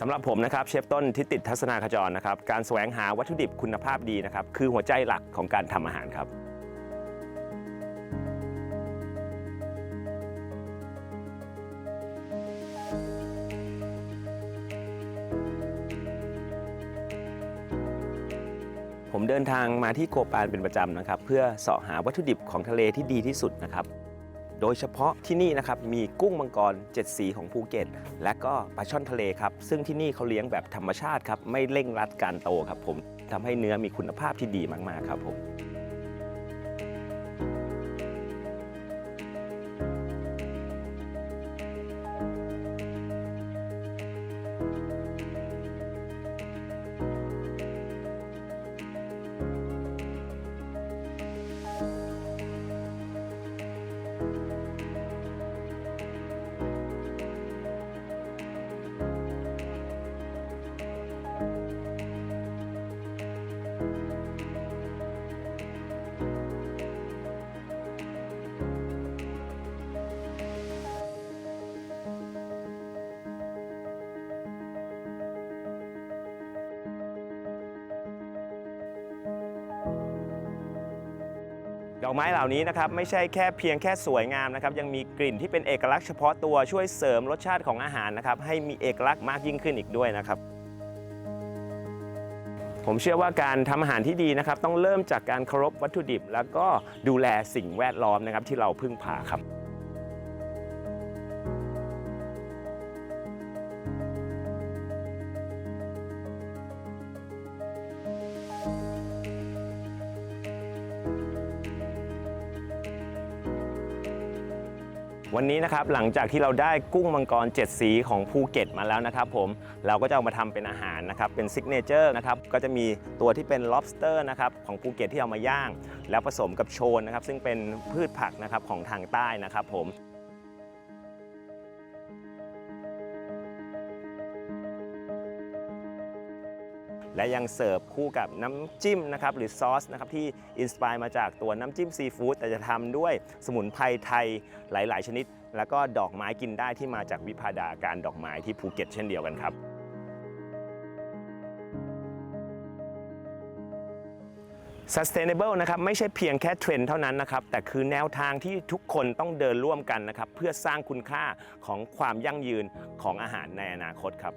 สำหรับผมนะครับเชฟต้นทิติทัศนาขจรนะครับการแสวงหาวัตถุดิบคุณภาพดีนะครับคือหัวใจหลักของการทำอาหารครับ ผมเดินทางมาที่โกปานเป็นประจำนะครับ เพื่อเสาะหาวัตถุดิบของทะเลที่ดีที่สุดนะครับ โดยเฉพาะที่นี่นะครับมีกุ้งมังกรเจ็ดสีของภูเก็ต และก็ปลาช่อนทะเลครับ ซึ่งที่นี่เขาเลี้ยงแบบธรรมชาติครับ ไม่เร่งรัดการโตครับผมทำให้เนื้อมีคุณภาพที่ดีมาก ๆ ครับผม ดอกไม้เหล่านี้นะครับไม่ใช่แค่เพียงแค่สวยงามนะครับยังมีกลิ่นที่เป็นเอกลักษณ์เฉพาะตัวช่วยเสริมรสชาติของอาหารนะครับให้มีเอกลักษณ์มากยิ่งขึ้นอีกด้วยนะครับ ผมเชื่อว่าการทำอาหารที่ดีนะครับ ต้องเริ่มจากการเคารพวัตถุดิบ แล้วก็ดูแลสิ่งแวดล้อมนะครับที่เราพึ่งพาครับ วันนี้นะครับหลังจากที่เราได้กุ้งมังกร 7 สีของภูเก็ตมาแล้วนะครับผมเราก็จะเอามาทำเป็นอาหารนะครับเป็นซิกเนเจอร์นะครับก็จะมีตัวที่เป็น lobster นะครับของภูเก็ตที่เอามาย่าง แล้วผสมกับโชนนะครับซึ่งเป็นพืชผักนะครับของทางใต้นะครับผม และยังเสิร์ฟคู่กับน้ำจิ้มนะครับหรือซอสนะครับที่อินสปายมาจากตัวน้ำจิ้มซีฟู้ดแต่จะทำด้วยสมุนไพรไทยหลาย ๆ ชนิด แล้วก็ดอกไม้กินได้ที่มาจากวิพาดาการดอกไม้ที่ภูเก็ตเช่นเดียวกันครับ Sustainable นะครับไม่ใช่เพียงแค่เทรนด์เท่านั้นนะครับแต่คือแนวทางที่ทุกคนต้องเดินร่วมกันนะครับเพื่อสร้างคุณค่าของความยั่งยืนของอาหารในอนาคตครับ